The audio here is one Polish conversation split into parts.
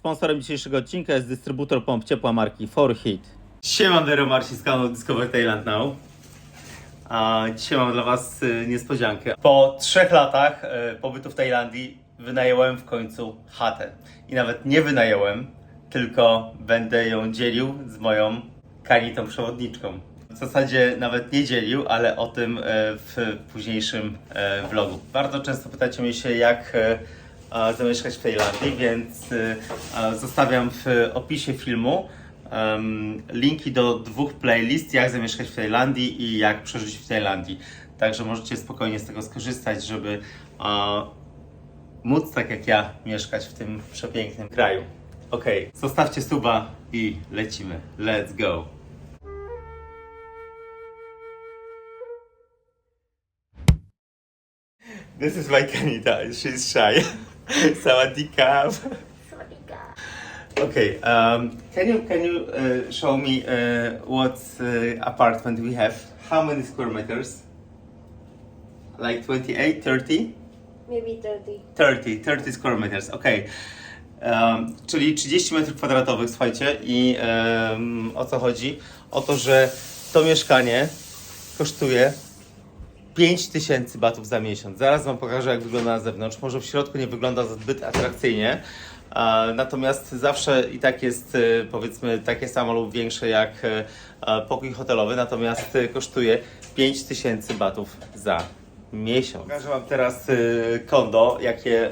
Sponsorem dzisiejszego odcinka jest dystrybutor pomp ciepła marki 4Heat. Siemandero, Marcin z kanału Discover Thailand Now. A dzisiaj mam dla Was y, niespodziankę. Po trzech latach y, pobytu w Tajlandii wynająłem w końcu chatę. I nawet nie wynająłem, tylko będę ją dzielił z moją kanitą przewodniczką. W zasadzie nawet nie dzielił, ale o tym e, w późniejszym vlogu. Bardzo często pytacie mnie się, jak zamieszkać w Tajlandii, więc a, zostawiam w opisie filmu linki do dwóch playlist, jak zamieszkać w Tajlandii i jak przeżyć w Tajlandii. Także możecie spokojnie z tego skorzystać, żeby móc tak jak ja mieszkać w tym przepięknym kraju. Okej, zostawcie suba i lecimy. Let's go! This is my Kanita. She's shy. Sawadee Okay. Um, can you can you uh, show me uh, what uh, apartment we have? How many square meters? Like 28, 30? Maybe 30. 30, 30 square meters, okej. Um, czyli 30 metrów kwadratowych, słuchajcie, i um, o co chodzi? O to, że to mieszkanie kosztuje 5000 batów za miesiąc. Zaraz Wam pokażę, jak wygląda na zewnątrz. Może w środku nie wygląda zbyt atrakcyjnie, natomiast zawsze i tak jest, e, powiedzmy, takie samo lub większe jak e, pokój hotelowy, natomiast e, kosztuje 5000 batów za miesiąc. Pokażę Wam teraz kondo, jakie,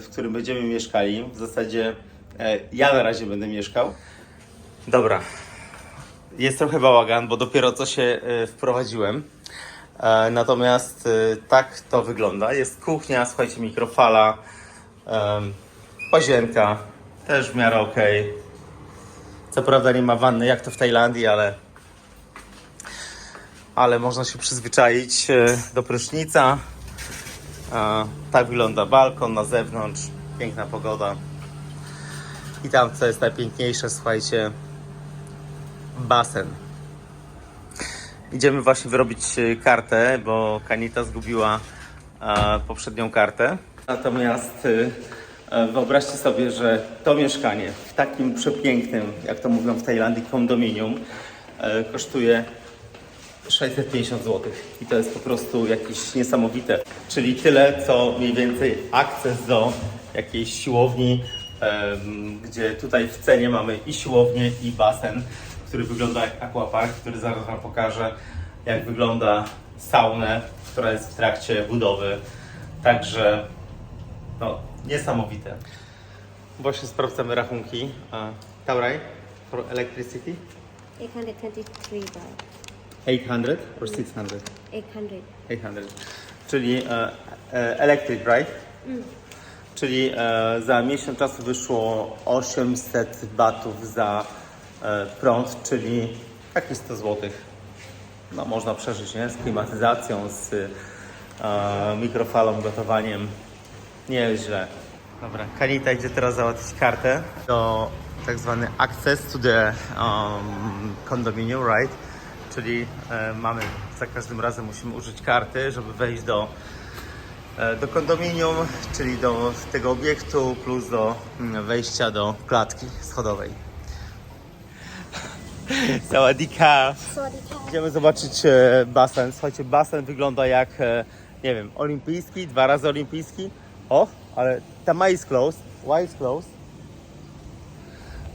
w którym będziemy mieszkali. W zasadzie ja na razie będę mieszkał. Dobra, jest trochę bałagan, bo dopiero co się wprowadziłem. E, Natomiast e, tak to wygląda. Jest kuchnia, słuchajcie, mikrofala, łazienka, też w miarę ok. Co prawda nie ma wanny jak to w Tajlandii, ale, ale można się przyzwyczaić e, do prysznica. E, Tak wygląda balkon na zewnątrz, piękna pogoda. I tam co jest najpiękniejsze, słuchajcie, basen. Idziemy właśnie wyrobić e, kartę, bo Kanita zgubiła e, poprzednią kartę. Natomiast e, e, wyobraźcie sobie, że to mieszkanie w takim przepięknym, jak to mówią w Tajlandii, kondominium e, kosztuje 650 zł. I to jest po prostu jakieś niesamowite. Czyli tyle, co mniej więcej akces do jakiejś siłowni, gdzie tutaj w cenie mamy i siłownię, i basen, który wygląda jak aquapark, który zaraz Wam pokażę, jak wygląda saunę, która jest w trakcie budowy. Także no, niesamowite. Właśnie sprawdzamy rachunki. Taurai for electricity 823 baht. 800 or 600? 800. 800. Czyli e, e, electric, right? Czyli e, za miesiąc czasu wyszło 800 batów za prąd, czyli jakieś 100 zł. No można przeżyć, nie? Z klimatyzacją, z e, mikrofalą, gotowaniem. Nie jest źle. Dobra, Kanita idzie teraz załatwić kartę do tak zwany access to the um, condominium, right? Czyli e, mamy, za każdym razem musimy użyć karty, żeby wejść do, e, do kondominium, czyli do tego obiektu, plus do mm, wejścia do klatki schodowej. Sawadika! Idziemy zobaczyć e, basen. Słuchajcie, basen wygląda jak, e, nie wiem, olimpijski, dwa razy olimpijski. O, ale Tama is closed. Why is closed?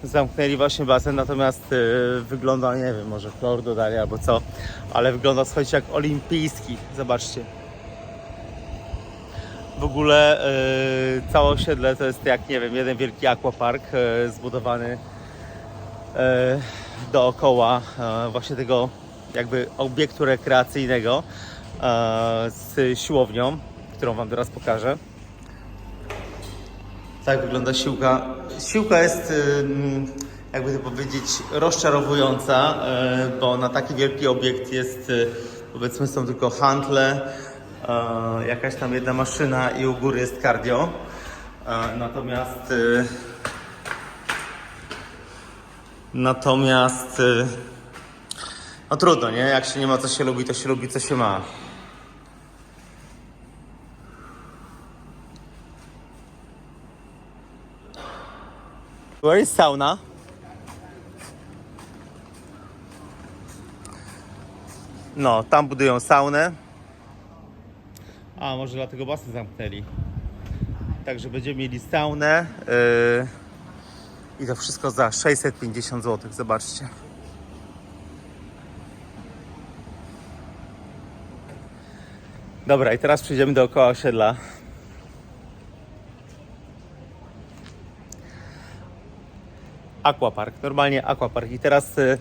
Zamknęli właśnie basen, natomiast e, wygląda, nie wiem, może chlor dodali albo co, ale wygląda, słuchajcie, jak olimpijski. Zobaczcie. W ogóle e, całe osiedle to jest jak, nie wiem, jeden wielki aquapark zbudowany dookoła e, właśnie tego jakby obiektu rekreacyjnego e, z siłownią, którą Wam teraz pokażę. Tak wygląda siłka. Siłka jest, ym, jakby to powiedzieć, rozczarowująca, e, bo na taki wielki obiekt jest, e, powiedzmy, są tylko handle, e, jakaś tam jedna maszyna i u góry jest cardio. E, Natomiast e, Natomiast y, no trudno, nie? Jak się nie ma co się lubi, to się lubi co się ma. Where is sauna? No, tam budują saunę. A, może dlatego basen zamknęli. Także będziemy mieli saunę. Yy, I to wszystko za 650 zł. Zobaczcie. Dobra, i teraz przejdziemy dookoła osiedla. Aquapark, normalnie aquapark. I teraz, y,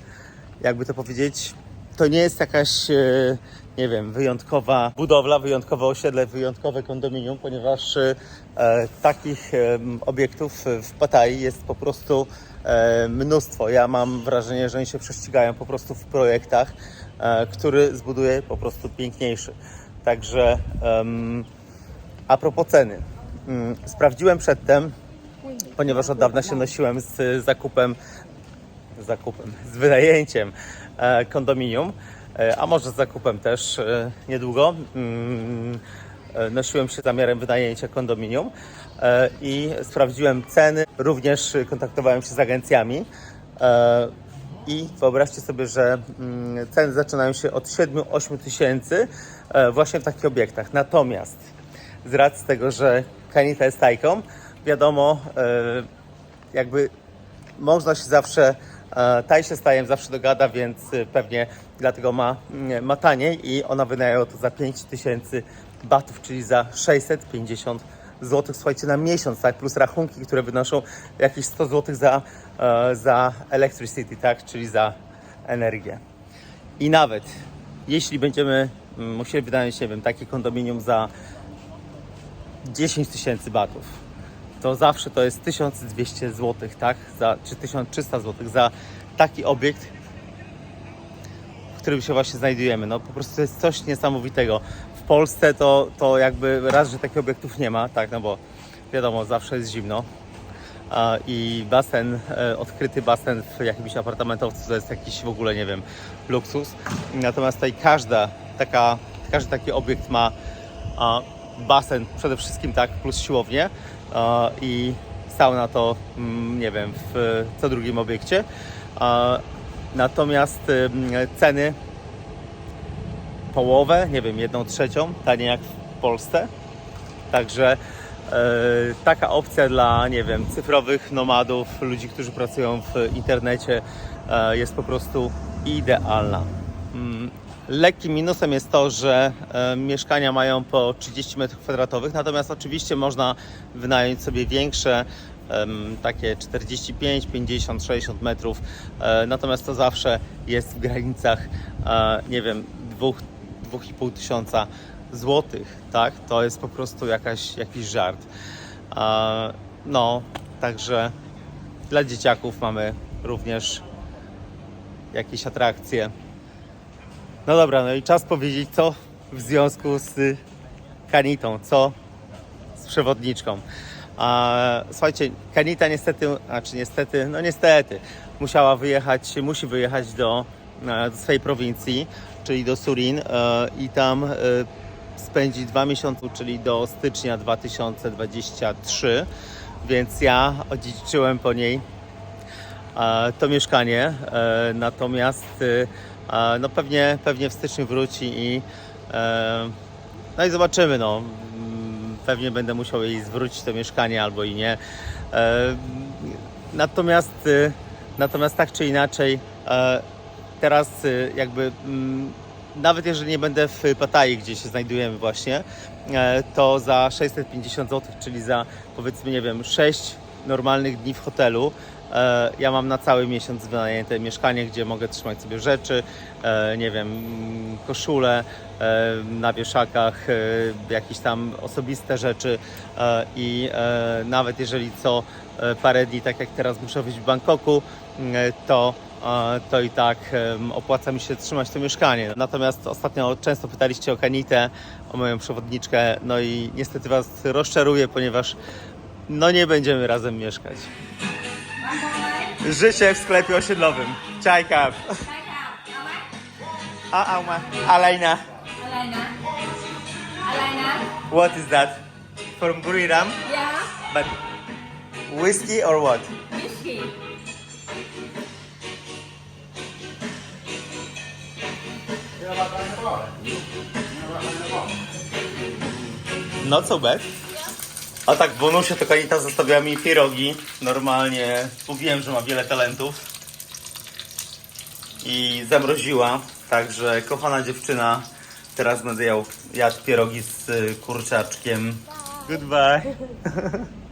jakby to powiedzieć, to nie jest jakaś, y, nie wiem, wyjątkowa budowla, wyjątkowe osiedle, wyjątkowe kondominium, ponieważ e, takich em, obiektów w Pattaya jest po prostu e, mnóstwo. Ja mam wrażenie, że oni się prześcigają po prostu w projektach, e, który zbuduje po prostu piękniejszy. Także a propos ceny. Mm, Sprawdziłem przedtem, ponieważ od dawna się nosiłem z zakupem, zakupem, z wynajęciem e, kondominium, e, a może z zakupem też e, niedługo. Mm, e, Nosiłem się zamiarem wynajęcia kondominium e, i sprawdziłem ceny. Również kontaktowałem się z agencjami. e, I wyobraźcie sobie, że mm, ceny zaczynają się od 7-8 tysięcy e, właśnie w takich obiektach. Natomiast z racji tego, że Kanita jest tajką, wiadomo, e, jakby można się zawsze, e, taj się stajem zawsze dogada, więc e, pewnie dlatego ma, mm, ma taniej i ona wynajęła to za 5000 batów, czyli za 650 zł, słuchajcie, na miesiąc, tak, plus rachunki, które wynoszą jakieś 100 zł za, e, za electricity, tak, czyli za energię. I nawet jeśli będziemy mm, musieli wynająć, nie wiem, takie kondominium za 10 tysięcy batów, to zawsze to jest 1200 zł, tak? Za, czy 1300 zł za taki obiekt, w którym się właśnie znajdujemy. No po prostu to jest coś niesamowitego. W Polsce to, to jakby raz, że takich obiektów nie ma, tak? No bo wiadomo, zawsze jest zimno. I basen, e, odkryty basen w jakimś apartamentowcu to jest jakiś w ogóle, nie wiem, luksus. Natomiast tutaj każda taka, każdy taki obiekt ma basen przede wszystkim, tak, plus siłownię a, i sauna to, mm, nie wiem, w co drugim obiekcie. A, natomiast ym, ceny połowę, nie wiem, jedną trzecią, taniej jak w Polsce. Także e, taka opcja dla, nie wiem, cyfrowych nomadów, ludzi, którzy pracują w internecie e, jest po prostu idealna. Lekkim minusem jest to, że e, mieszkania mają po 30 m2, natomiast oczywiście można wynająć sobie większe, takie 45, 50, 60 metrów, e, natomiast to zawsze jest w granicach, e, nie wiem, 2, 2,5 tysiąca złotych, tak? To jest po prostu jakaś, jakiś żart. No, także dla dzieciaków mamy również jakieś atrakcje. No dobra, no i czas powiedzieć, co w związku z Kanitą, co z przewodniczką. A, słuchajcie, Kanita niestety, znaczy niestety, no niestety, musiała wyjechać, musi wyjechać do, e, do swojej prowincji, czyli do Surin e, i tam e, spędzi dwa miesiące, czyli do stycznia 2023, więc ja odziedziczyłem po niej to mieszkanie, e, natomiast e, e, no pewnie, pewnie w styczniu wróci i e, no i zobaczymy, no. Mm, Pewnie będę musiał jej zwrócić to mieszkanie albo i nie. E, Natomiast, e, natomiast tak czy inaczej, e, teraz e, jakby mm, nawet jeżeli nie będę w Pattaji, gdzie się znajdujemy właśnie, e, to za 650 zł, czyli za powiedzmy, nie wiem, 6 normalnych dni w hotelu, e, ja mam na cały miesiąc wynajęte mieszkanie, gdzie mogę trzymać sobie rzeczy, e, nie wiem, koszule e, na wieszakach, e, jakieś tam osobiste rzeczy e, i e, nawet jeżeli co e, parę dni, tak jak teraz muszę być w Bangkoku, e, to e, to i tak opłaca mi się trzymać to mieszkanie. Natomiast ostatnio często pytaliście o Kanitę, o moją przewodniczkę, no i niestety Was rozczaruję, ponieważ no nie będziemy razem mieszkać. Życie w sklepie osiedlowym. Czajka. A, a. Alejna. Alejna. Alejna. What is that? From Buriram? Yeah. But whiskey or what? Whiskey. Not so bad. A tak, Bonusia to Kanita zostawiła mi pierogi. Normalnie mówiłem, że ma wiele talentów. I zamroziła. Także kochana dziewczyna, teraz będę jadł, jadł pierogi z y, kurczaczkiem. Goodbye.